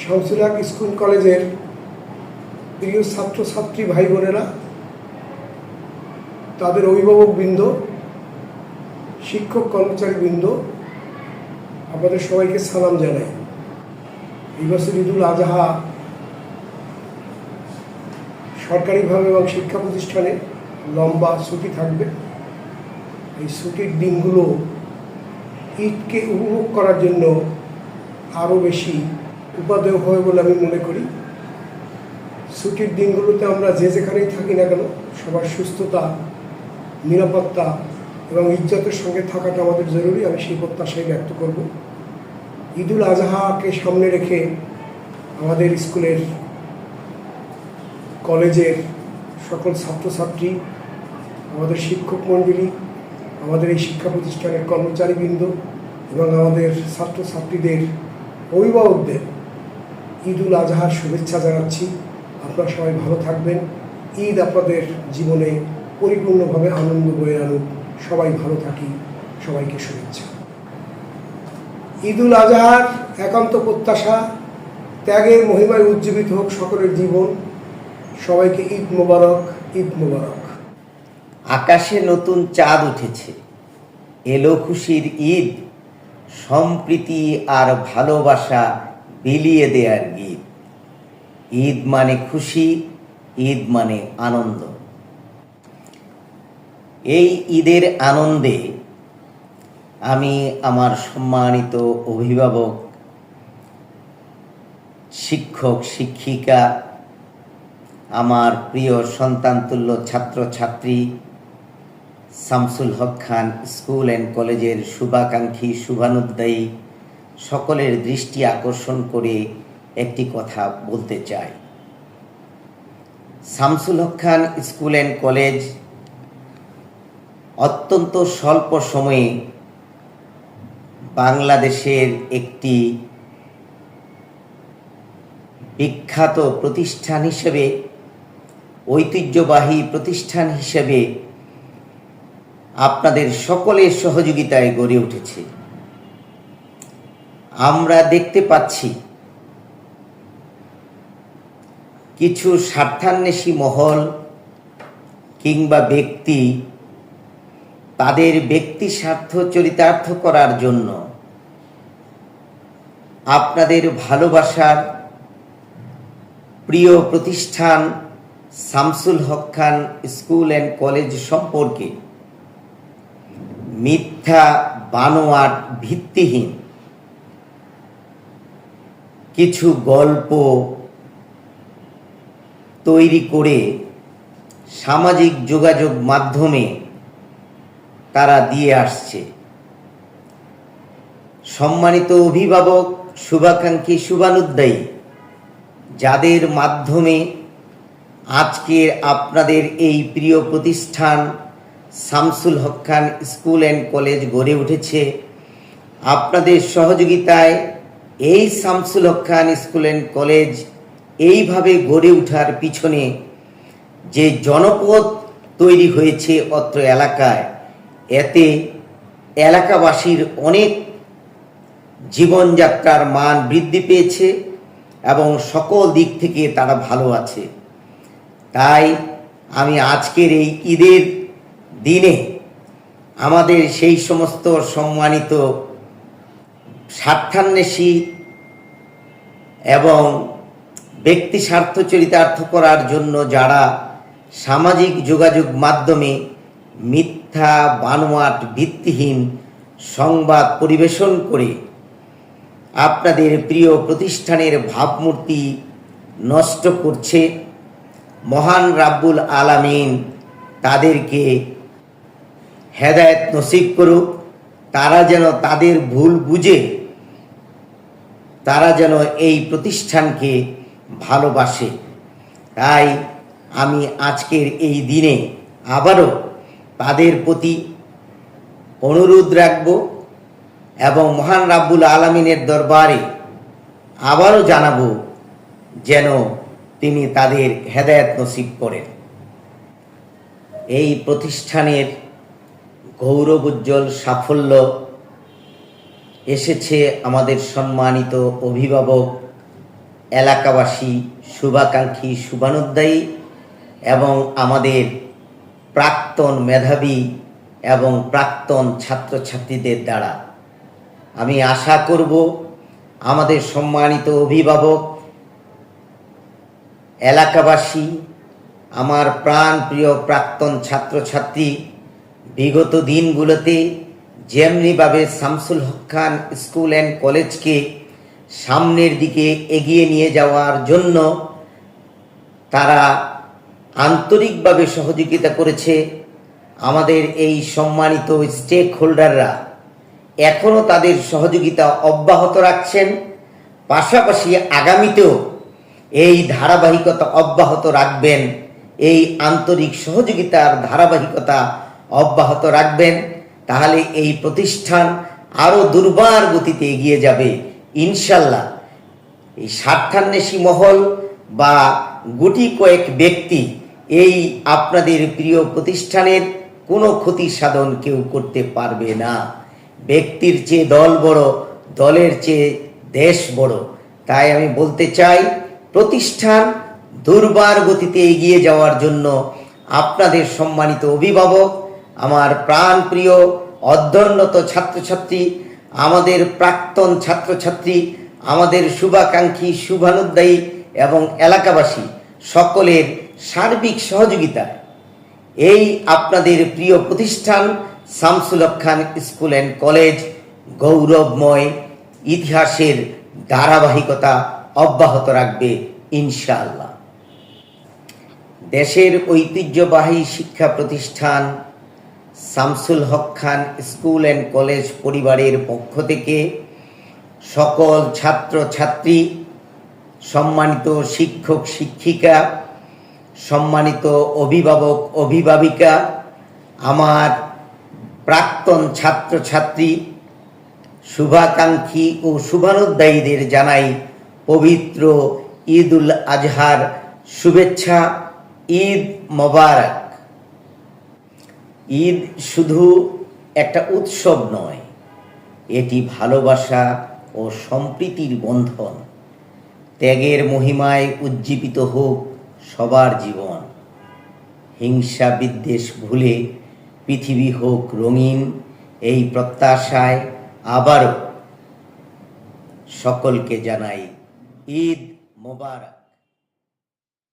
শামসুল হক school কলেজের প্রিয় ছাত্রছাত্রী ভাই বোনেরা, তাদের অভিভাবক বৃন্দ শিক্ষক কর্মচারী বৃন্দ আপনাদের সবাইকে সালাম জানাই। এই বছর ঈদুল আজহা সরকারিভাবে এবং শিক্ষা প্রতিষ্ঠানে লম্বা ছুটি থাকবে। এই ছুটির দিনগুলো ঈদকে উপভোগ করার জন্য আরও বেশি উপাদেয় হবে বলে আমি মনে করি। ছুটির দিনগুলোতে আমরা যে যেখানেই থাকি না কেন, সবার সুস্থতা, নিরাপত্তা এবং ইজ্জতের সঙ্গে থাকাটা আমাদের জরুরি। আমি সেই প্রত্যাশাই ব্যক্ত করব। ঈদুল আজহাকে সামনে রেখে আমাদের স্কুলের, কলেজের সকল ছাত্রছাত্রী, আমাদের শিক্ষক মণ্ডলী, আমাদের এই শিক্ষা প্রতিষ্ঠানের কর্মচারীবৃন্দ এবং আমাদের ছাত্রছাত্রীদের অভিভাবকদের ঈদুল আজহার শুভেচ্ছা জানাচ্ছি। আপনারা সবাই ভালো থাকবেন। ঈদ আপনাদের জীবনে পরিপূর্ণভাবে আনন্দ বয়ে আনুক। সবাই ভালো থাকি, সবাইকে শুভেচ্ছা। ঈদুল আজহার একান্ত প্রত্যাশা, ত্যাগের মহিমায় উজ্জীবিত হোক সকলের জীবন। সবাইকে ঈদ মোবারক ঈদ মোবারক। আকাশে নতুন চাঁদ উঠেছে। এলো খুশির ঈদ। সম্প্রীতি আর ভালোবাসা বিলিয়ে দেয়ার গীত। ঈদ মানে খুশি, ঈদ মানে আনন্দ। এই ঈদের আনন্দে আমি আমার সম্মানিত অভিভাবক, শিক্ষক, শিক্ষিকা, আমার প্রিয় সন্তানতুল্য ছাত্রছাত্রী শামসুল হক খান স্কুল অ্যান্ড কলেজের শুভাকাঙ্ক্ষী শুভানুদ্দায়ী সকলের দৃষ্টি আকর্ষণ করে একটি কথা বলতে চাই। Shamsul Haq Khan school and college অত্যন্ত স্বল্প সময়ে বাংলাদেশের একটি বিখ্যাত প্রতিষ্ঠান হিসেবে, ঐতিহ্যবাহী প্রতিষ্ঠান হিসেবে আপনাদের সকলের সহযোগিতায় গড়ে উঠেছে। আমরা দেখতে পাচ্ছি কিছু স্বার্থান্বেষী মহল কিংবা ব্যক্তি তাদের ব্যক্তি স্বার্থ চরিতার্থ করার জন্য আপনাদের ভালোবাসার প্রিয় প্রতিষ্ঠান Shamsul Haq Khan school and college সম্পর্কে মিথ্যা বানোয়াট ভিত্তিহীন। কিছু গল্প তৈরি করে সামাজিক যোগাযোগ মাধ্যমে তারা দিয়ে আসছে। সম্মানিত অভিভাবক শুভাকাঙ্ক্ষী শুভানুদ্দায়ী যাদের মাধ্যমে আজকের আপনাদের এই প্রিয় প্রতিষ্ঠান Shamsul Haq Khan school and college গড়ে উঠেছে। আপনাদের সহযোগিতায় এই Shamsul Haq Khan school and college এইভাবে গড়ে ওঠার পিছনে যে জনপদ তৈরি হয়েছে অত্র এলাকায়, এতে এলাকাবাসীর অনেক জীবনযাত্রার মান বৃদ্ধি পেয়েছে এবং সকল দিক থেকে তারা ভালো আছে। তাই আমি আজকের এই ঈদের দিনে আমাদের সেই সমস্ত সম্মানিত স্বার্থান্বেষী এবং ব্যক্তি স্বার্থ চরিতার্থ করার জন্য যারা সামাজিক যোগাযোগ মাধ্যমে মিথ্যা, বানোয়াট, ভিত্তিহীন সংবাদ পরিবেশন করে আপনাদের প্রিয় প্রতিষ্ঠানের ভাবমূর্তি নষ্ট করছে, মহান রাব্বুল আলামিন তাদেরকে হেদায়েত নসিব করুক, তারা যেন তাদের ভুল বুঝে, তারা যেন এই প্রতিষ্ঠানকে ভালোবাসে। তাই আমি আজকের এই দিনে আবারও তাদের প্রতি অনুরোধ রাখব এবং মহান রাব্বুল আলমিনের দরবারে আবারও জানাব যেন তিনি তাদের হেদায়েত নসিব করেন। এই প্রতিষ্ঠানের গৌরবোজ্জ্বল সাফল্য এসেছে আমাদের সম্মানিত অভিভাবক, এলাকাবাসী শুভাকাঙ্ক্ষী শুভানুদ্দায়ী এবং আমাদের প্রাক্তন মেধাবী এবং প্রাক্তন ছাত্রছাত্রীদের দ্বারা। আমি আশা করব আমাদের সম্মানিত অভিভাবক, এলাকাবাসী, আমার প্রাণ প্রিয় প্রাক্তন ছাত্রছাত্রী বিগত দিনগুলোতে যেমনিভাবে শামসুল হক খান স্কুল অ্যান্ড কলেজকে সামনের দিকে এগিয়ে নিয়ে যাওয়ার জন্য তারা আন্তরিকভাবে সহযোগিতা করেছে। আমাদের এই সম্মানিত স্টেক হোল্ডাররা এখনও তাদের সহযোগিতা অব্যাহত রাখছেন। পাশাপাশি আগামীতেও এই ধারাবাহিকতা অব্যাহত রাখবেন। এই আন্তরিক সহযোগিতার ধারাবাহিকতা অব্যাহত রাখবেন, তাহলে এই প্রতিষ্ঠান আরও দুর্বার গতিতে এগিয়ে যাবে, ইনশাল্লাহ। এই স্বার্থান্বেষী মহল বা গুটি কয়েক ব্যক্তি এই আপনাদের প্রিয় প্রতিষ্ঠানের কোনো ক্ষতি সাধন কেউ করতে পারবে না। ব্যক্তির চেয়ে দল বড়, দলের চেয়ে দেশ বড়। তাই আমি বলতে চাই, প্রতিষ্ঠান দুর্বার গতিতে এগিয়ে যাওয়ার জন্য আপনাদের সম্মানিত অভিভাবক আমার প্রাণ প্রিয় অধ্যয়নরত ছাত্রছাত্রী, আমাদের প্রাক্তন ছাত্রছাত্রী, আমাদের শুভাকাঙ্ক্ষী শুভানুদ্দায়ী এবং এলাকাবাসী সকলের সার্বিক সহযোগিতায় এই আপনাদের প্রিয় প্রতিষ্ঠান Shamsul Khan school and college গৌরবময় ইতিহাসের ধারাবাহিকতা অব্যাহত রাখবে ইনশাআল্লাহ। দেশের ঐতিহ্যবাহী শিক্ষা প্রতিষ্ঠান Shamsul Haq Khan school and college পরিবারের পক্ষ থেকে সকল ছাত্র ছাত্রী সম্মানিত শিক্ষক শিক্ষিকা, সম্মানিত অভিভাবক অভিভাবিকা, আমার প্রাক্তন ছাত্রছাত্রী, শুভাকাঙ্ক্ষী ও শুভানুদ্দায়ীদের জানাই পবিত্র ঈদ উল আজহার শুভেচ্ছা, ঈদ মোবারক। ঈদ শুধু একটা উৎসব নয়, এটি ভালোবাসা ও সম্প্রীতির বন্ধন। ত্যাগের মহিমায় উজ্জীবিত হোক সবার জীবন। হিংসা বিদ্বেষ ভুলে পৃথিবী হোক রঙিন, এই প্রত্যাশায় আবারও সকলকে জানাই ঈদ মোবারক।